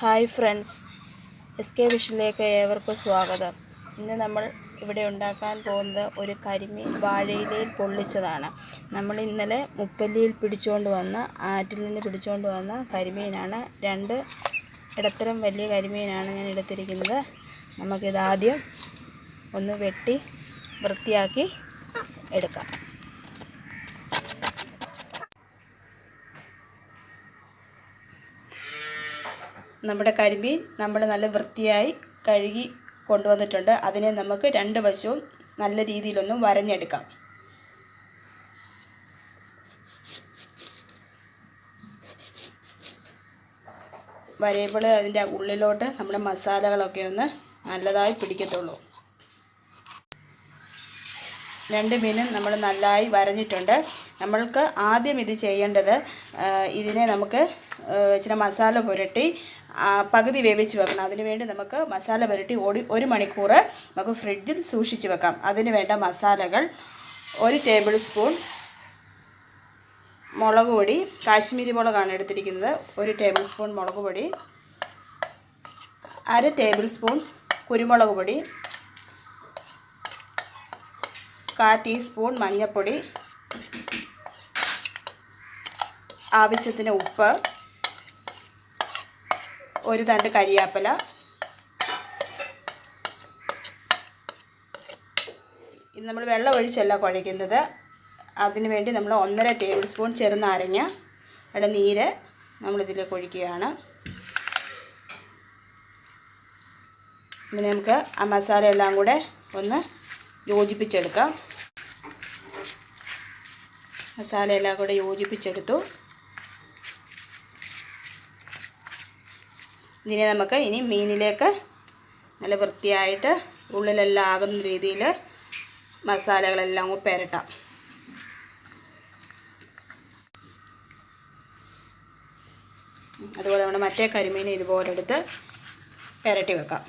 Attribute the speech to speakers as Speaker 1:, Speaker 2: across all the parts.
Speaker 1: Hi friends. S K വിഷനിലേക്ക് ഏവർക്കും സ്വാഗതം. ഇന്ന് നമ്മൾ ഇവിടെ ഉണ്ടാക്കാൻ പോകുന്നത് ഒരു കരിമീൻ വാഴയിലയിൽ പൊള്ളിച്ചതാണ്. നമ്മൾ ഇന്നലെ മുപ്പല്ലിയിൽ പിടിച്ചുകൊണ്ട് വന്ന ആറ്റിൽ നിന്ന് പിടിച്ചുകൊണ്ട് വന്ന കരിമീനാണ്. രണ്ട് ഇടത്തരം വലിയ കരിമീനാണ് ഞാൻ എടുത്തിരിക്കുന്നത്. നമുക്കിതാദ്യം ഒന്ന് വെട്ടി വൃത്തിയാക്കി എടുക്കാം. നമ്മുടെ കരിമീൻ നമ്മൾ നല്ല വൃത്തിയായി കഴുകി കൊണ്ടുവന്നിട്ടുണ്ട്. അതിനെ നമുക്ക് രണ്ട് വശവും നല്ല രീതിയിലൊന്നും വരഞ്ഞെടുക്കാം. വരയുമ്പോൾ അതിന്റെ ഉള്ളിലോട്ട് നമ്മുടെ മസാലകളൊക്കെ ഒന്ന് നല്ലതായി പിടിക്കത്തുള്ളൂ. രണ്ട് മീനും നമ്മൾ നല്ലതായി വരഞ്ഞിട്ടുണ്ട്. നമ്മൾക്ക് ആദ്യം ഇത് ചെയ്യേണ്ടത് ഇതിനെ നമുക്ക് ഇച്ചിരി മസാല പുരട്ടി പകുതി വേവിച്ച് വെക്കണം. അതിന് വേണ്ടി നമുക്ക് മസാല പുരട്ടി ഓടി ഒരു മണിക്കൂർ നമുക്ക് ഫ്രിഡ്ജിൽ സൂക്ഷിച്ച് വെക്കാം. അതിന് വേണ്ട മസാലകൾ ഒരു ടേബിൾ സ്പൂൺ മുളക് പൊടി കാശ്മീരി മുളകാണ് എടുത്തിരിക്കുന്നത്. ഒരു ടേബിൾ സ്പൂൺ മുളക് പൊടി അര ടേബിൾ സ്പൂൺ കുരുമുളക് പൊടി കാ ടീസ്പൂൺ മഞ്ഞൾപ്പൊടി ആവശ്യത്തിന് ഉപ്പ് ഒരു തണ്ട് കരിയാപ്പല. ഇത് നമ്മൾ വെള്ളം ഒഴിച്ചല്ല കുഴയ്ക്കുന്നത്. അതിന് വേണ്ടി നമ്മൾ ഒന്നര ടേബിൾ സ്പൂൺ ചെറുനാരങ്ങ അവിടെ നീര് നമ്മളിതിലേക്ക് ഒഴിക്കുകയാണ്. ഇനി നമുക്ക് ആ മസാല എല്ലാം കൂടെ ഒന്ന് യോജിപ്പിച്ചെടുക്കാം. മസാല എല്ലാം കൂടെ യോജിപ്പിച്ചെടുത്തു. ഇതിനെ നമുക്ക് ഇനി മീനിലേക്ക് നല്ല വൃത്തിയായിട്ട് ഉള്ളിലെല്ലാം ആകുന്ന രീതിയിൽ മസാലകളെല്ലാം കൂടി പെരട്ടാം. അതുപോലെ നമ്മുടെ മറ്റേ കരിമീൻ ഇതുപോലെ എടുത്ത് പെരട്ടി വെക്കാം.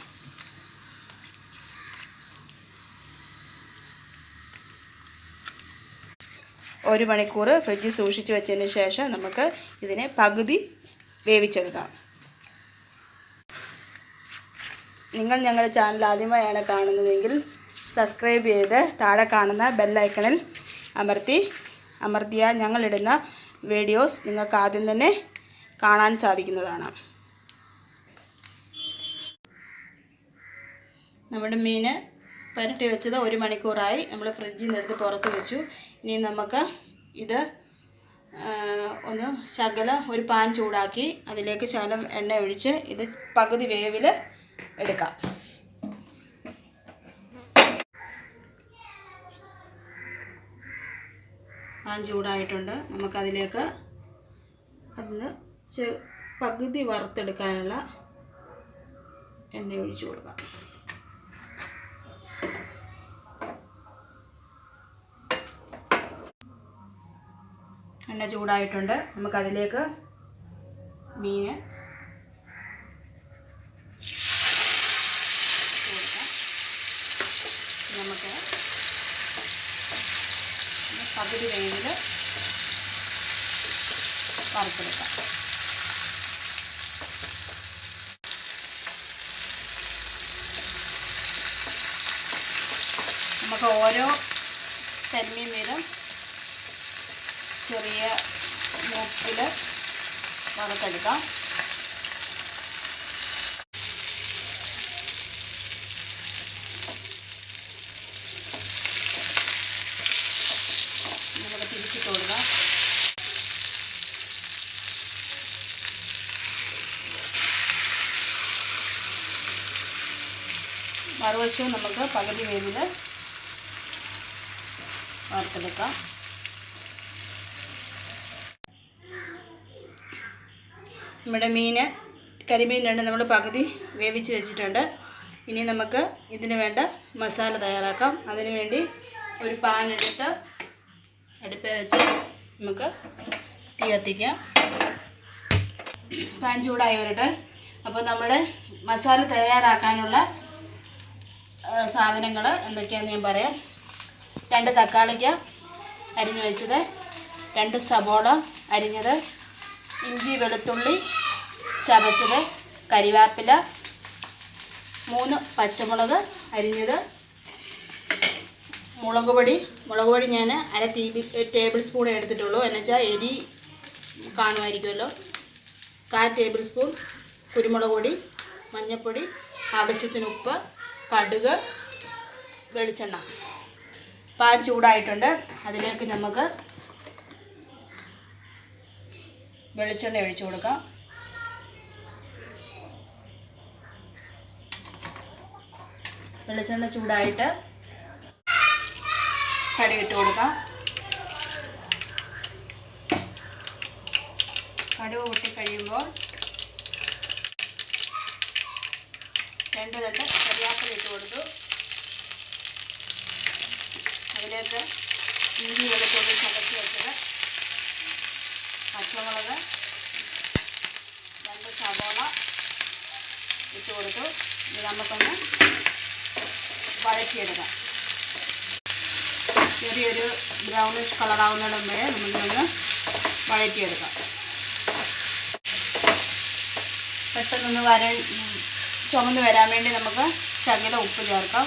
Speaker 1: ഒരു മണിക്കൂർ ഫ്രിഡ്ജിൽ സൂക്ഷിച്ച് വെച്ചതിന് ശേഷം നമുക്ക് ഇതിനെ പകുതി വേവിച്ചെടുക്കാം. നിങ്ങൾ ഞങ്ങളുടെ ചാനൽ ആദ്യമായാണ് കാണുന്നതെങ്കിൽ സബ്സ്ക്രൈബ് ചെയ്ത് താഴെ കാണുന്ന ബെല്ലൈക്കണിൽ അമർത്തി അമർത്തിയാൽ ഞങ്ങളിടുന്ന വീഡിയോസ് നിങ്ങൾക്ക് ആദ്യം തന്നെ കാണാൻ സാധിക്കുന്നതാണ്. നമ്മുടെ മീൻ പുരട്ടി വെച്ചത് ഒരു മണിക്കൂറായി നമ്മൾ ഫ്രിഡ്ജിൽ നിന്ന് എടുത്ത് പുറത്ത് വെച്ചു. ഇനി നമുക്ക് ഇത് ഒന്ന് ശകലം ഒരു പാൻ ചൂടാക്കി അതിലേക്ക് ശകലം എണ്ണ ഒഴിച്ച് ഇത് പകുതി വേവിൽ എടുക്കാം. പാൻ ചൂടായിട്ടുണ്ട്. നമുക്കതിലേക്ക് അതിന് പകുതി വറുത്തെടുക്കാനുള്ള എണ്ണ ഒഴിച്ചു കൊടുക്കാം. എണ്ണ ചൂടായിട്ടുണ്ട്. നമുക്കതിലേക്ക് മീൻ കൊടുക്കാം നമുക്ക് ഇത് പകുതി വേവിൽ വറുത്തെടുക്കാം. നമുക്ക് ഓരോ കരിമീൻ വീതം ചെറിയ മൂപ്പിൽ വറുത്തെടുക്കാം നമുക്ക് തിരിച്ചിട്ട് കൊടുക്കാം മറുവശവും നമുക്ക് പകുതി വേവിൽ വറുത്തെടുക്കാം. നമ്മുടെ മീൻ കരിമീൻ രണ്ട് നമ്മൾ പകുതി വേവിച്ച് വെച്ചിട്ടുണ്ട്. ഇനി നമുക്ക് ഇതിന് വേണ്ട മസാല തയ്യാറാക്കാം. അതിന് വേണ്ടി ഒരു പാൻ എടുത്ത് അടുപ്പിൽ വെച്ച് നമുക്ക് തീ കത്തിക്കാം. പാൻ ചൂടായി വരട്ടെ. അപ്പോൾ നമ്മുടെ മസാല തയ്യാറാക്കാനുള്ള സാധനങ്ങൾ എന്തൊക്കെയാണെന്ന് ഞാൻ പറയാം. രണ്ട് തക്കാളിക്ക അരിഞ്ഞു വെച്ചത്. രണ്ട് സബോള അരിഞ്ഞത്. ഇഞ്ചി വെളുത്തുള്ളി ചതച്ചത്. കരിവേപ്പില. മൂന്ന് പച്ചമുളക് അരിഞ്ഞത്. മുളക് പൊടി. മുളക് പൊടി ഞാൻ അര ടീ ടേബിൾ സ്പൂൺ എടുത്തിട്ടുള്ളൂ. എന്നുവെച്ചാൽ എരി കാണുമായിരിക്കുമല്ലോ. കാ ടേബിൾ സ്പൂൺ. കുരുമുളക് പൊടി മഞ്ഞൾപ്പൊടി ആവശ്യത്തിന് ഉപ്പ് കടുക് വെളിച്ചെണ്ണ. പാൻ ചൂടായിട്ടുണ്ട്. അതിലേക്ക് നമുക്ക് വെളിച്ചെണ്ണ ഒഴിച്ചു കൊടുക്കാം. വെളിച്ചെണ്ണ ചൂടായിട്ട് കടുകിട്ട് കൊടുക്കാം. കടുക് പൊട്ടി കഴിയുമ്പോൾ രണ്ട് ഇട്ട് കൊടുത്തു. അതിലേക്ക് ഇഞ്ചി വെളുത്തുള്ളി ചതച്ച് വെച്ചത് പച്ചമുളക് രണ്ട് സവോള ഇട്ട് കൊടുത്തു. ഇത് നമുക്കൊന്ന് വഴറ്റിയെടുക്കാം. ചെറിയൊരു ബ്രൗണിഷ് കളറാവുന്നിടം വരെ നമുക്കൊന്ന് വഴറ്റിയെടുക്കാം. പെട്ടെന്നൊന്ന് വര ചുമന്ന് വരാൻ വേണ്ടി നമുക്ക് ശകല ഉപ്പ് ചേർക്കാം.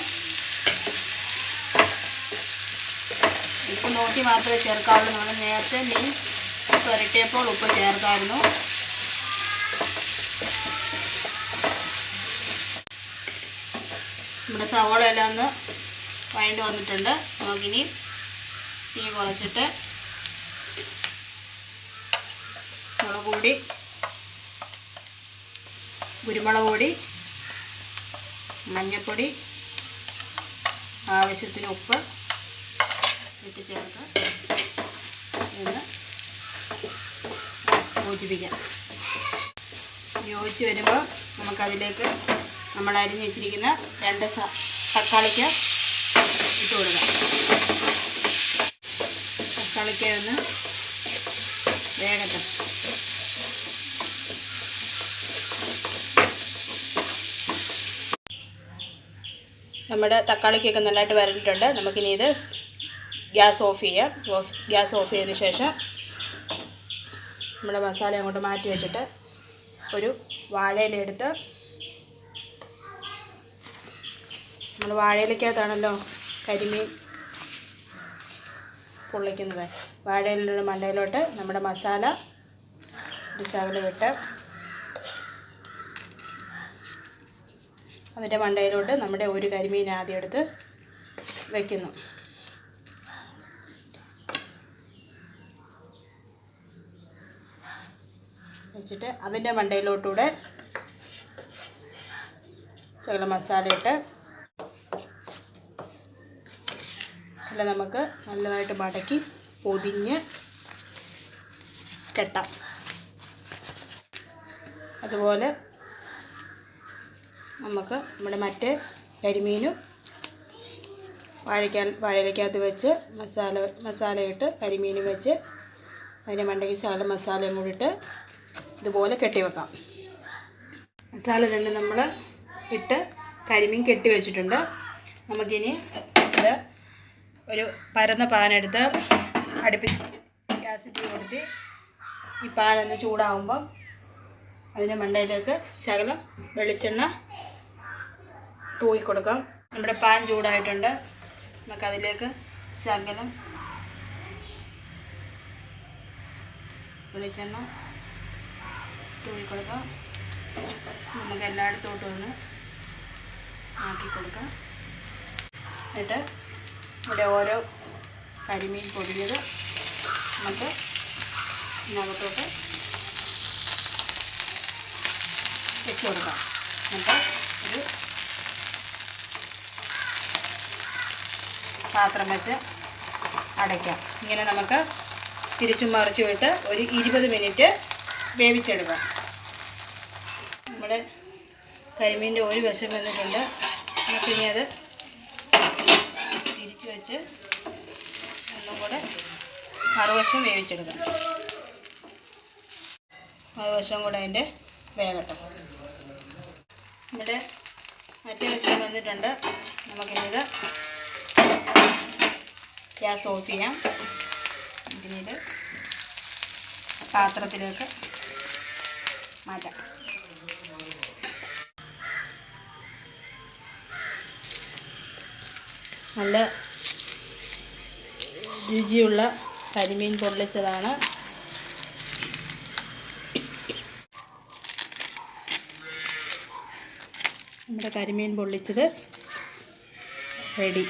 Speaker 1: ഉപ്പ് നോക്കി മാത്രമേ ചേർക്കാവുള്ളൂ. നമ്മൾ നേരത്തെ മീൻ പുരട്ടിയപ്പോൾ ഉപ്പ് ചേർക്കായിരുന്നു നമ്മുടെ സവോള എല്ലാം ഒന്ന് വഴണ്ട് വന്നിട്ടുണ്ട്. നമുക്കിനി തീ കുറച്ചിട്ട് മുളക് പൊടി കുരുമുളക് പൊടി മഞ്ഞൾപ്പൊടി ആവശ്യത്തിന് ഉപ്പ് ഇട്ട് ചേർത്ത് ഒന്ന് യോജിപ്പിക്കാം യോജിച്ച് വരുമ്പോൾ നമുക്കതിലേക്ക് നമ്മൾ അരിഞ്ഞ് വെച്ചിരിക്കുന്ന രണ്ട് തക്കാളിക്ക് ഇട്ട് കൊടുക്കാം. തക്കാളിക്ക ഒന്ന് വേഗത്തെ നമ്മുടെ തക്കാളിക്കൊക്കെ നല്ലതായിട്ട് വരണ്ടിട്ടുണ്ട് നമുക്കിനി ഇത് ഗ്യാസ് ഓഫ് ചെയ്യാം. ഓഫ് ഗ്യാസ് ഓഫ് ചെയ്തതിന് ശേഷം നമ്മുടെ മസാല അങ്ങോട്ട് മാറ്റി വെച്ചിട്ട് ഒരു വാഴയിലെടുത്ത് നമ്മൾ വാഴയിലേക്കകത്താണല്ലോ കരിമീൻ പൊള്ളിക്കുന്നത്. വാഴയിലുള്ള മണ്ടയിലോട്ട് നമ്മുടെ മസാല ഒരു ശകലം വിട്ട് അതിന്റെ മണ്ടയിലോട്ട് നമ്മുടെ ഒരു കരിമീൻ ആദ്യം എടുത്ത് വയ്ക്കുന്നു വെച്ചിട്ട് അതിന്റെ മണ്ടയിലോട്ടൂടെ ചില മസാല ഇട്ട് എല്ലാം നമുക്ക് നല്ലതായിട്ട് മടക്കി പൊതിഞ്ഞ് കെട്ടാം. അതുപോലെ നമുക്ക് നമ്മുടെ മറ്റേ കരിമീനും വാഴയ്ക്കാൽ വാഴയിലേക്കകത്ത് വെച്ച് മസാല മസാലയിട്ട് കരിമീനും വെച്ച് അതിന്റെ മണ്ടയ്ക്ക് ശകലം മസാലയും കൂടി ഇട്ട് ഇതുപോലെ കെട്ടിവെക്കാം മസാല രണ്ട് നമ്മൾ ഇട്ട് കരിമീൻ കെട്ടി വെച്ചിട്ടുണ്ട്. നമുക്കിനി ഇത് ഒരു പരന്ന പാനെടുത്ത് അടുപ്പി ഗ്യാസ് തീ കൊടുത്തി ഈ പാനൊന്ന് ചൂടാവുമ്പോൾ അതിന്റെ മണ്ടയിലേക്ക് ശകലം വെളിച്ചെണ്ണ തൂയി കൊടുക്കാം നമ്മുടെ പാൻ ചൂടായിട്ടുണ്ട്. നമുക്കതിലേക്ക് ശകലം വെളിച്ചെണ്ണ തൂയി കൊടുക്കാം നമുക്ക് എല്ലായിടത്തോട്ടും ഒന്ന് ആക്കി കൊടുക്കാം എന്നിട്ട് ഇവിടെ ഓരോ കരിമീൻ പൊടിഞ്ഞത് നമുക്ക് ഇതിനകത്തോട്ട് വെച്ച് കൊടുക്കാം. എന്നിട്ട് ഒരു പാത്രം വെച്ച് അടയ്ക്കാം. ഇങ്ങനെ നമുക്ക് തിരിച്ചും മറിച്ചും ഇട്ട് ഒരു ഇരുപത് മിനിറ്റ് വേവിച്ചെടുക്കാം. നമ്മുടെ കരിമീന്റെ ഒരു വശം വന്നിട്ടുണ്ട്. നമുക്കിനി അത് തിരിച്ച് വെച്ച് ഒന്നും കൂടെ മറുവശം വേവിച്ചെടുക്കാം. മറുവശം കൂടെ അതിന്റെ വേകട്ടെ ഇവിടെ മറ്റേ വശം വന്നിട്ടുണ്ട്. നമുക്കിനിത് ഗ്യാസ് ഓഫ് ചെയ്യാം. പിന്നീട് പാത്രത്തിലേക്ക് മാറ്റാം. നല്ല രുചിയുള്ള കരിമീൻ പൊള്ളിച്ചതാണ്. നമ്മുടെ കരിമീൻ പൊള്ളിച്ചത് റെഡി.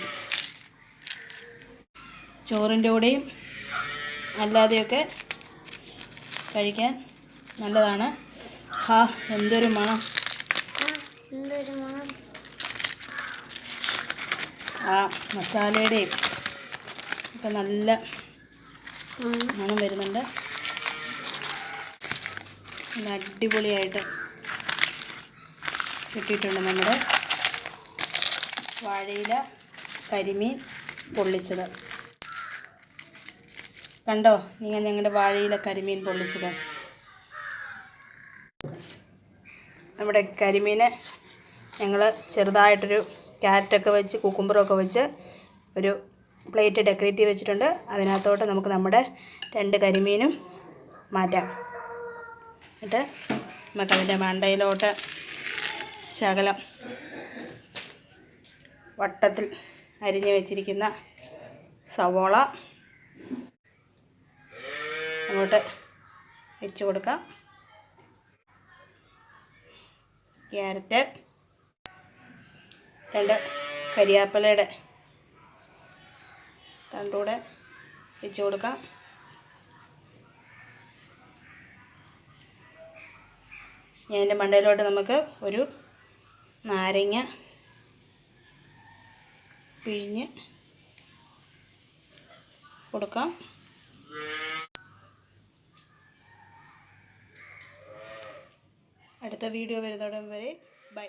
Speaker 1: ചോറിന്റെ കൂടെയും അല്ലാതെയൊക്കെ കഴിക്കാൻ നല്ലതാണ്. ഹാ എന്തൊരു മണം. ആ മസാലയുടെയും ഒക്കെ നല്ല.
Speaker 2: മണം
Speaker 1: വരുന്നുണ്ട്. നല്ല അടിപൊളിയായിട്ട് കിട്ടിയിട്ടുണ്ട് നമ്മുടെ വാഴയില കരിമീൻ പൊള്ളിച്ചത്. കണ്ടോ? നിങ്ങൾ ഞങ്ങളുടെ വാഴയിലെ കരിമീൻ പൊള്ളിച്ചത്. നമ്മുടെ കരിമീനെ ഞങ്ങൾ ചെറുതായിട്ടൊരു ക്യാരറ്റൊക്കെ വെച്ച് കുക്കുമ്പറൊക്കെ വെച്ച് ഒരു പ്ലേറ്റ് ഡെക്കറേറ്റ് വെച്ചിട്ടുണ്ട്. അതിനകത്തോട്ട് നമുക്ക് നമ്മുടെ രണ്ട് കരിമീനും മാറ്റാം. എന്നിട്ട് നമുക്കതിന്റെ മണ്ടയിലോട്ട് ശകലം വട്ടത്തിൽ അരിഞ്ഞു വെച്ചിരിക്കുന്ന സവോള അങ്ങോട്ട് വെച്ച് കൊടുക്കാം. ക്യാരറ്റ് രണ്ട് കരിയാപ്പിലയുടെ തണ്ടൂടെ വെച്ച് കൊടുക്കാം. ഞാൻ എന്റെ മണ്ടയിലോട്ട് നമുക്ക് ഒരു നാരങ്ങ പിഴിഞ്ഞ് കൊടുക്കാം. അടുത്ത വീഡിയോ വരുന്നിടം വരെ ബൈ.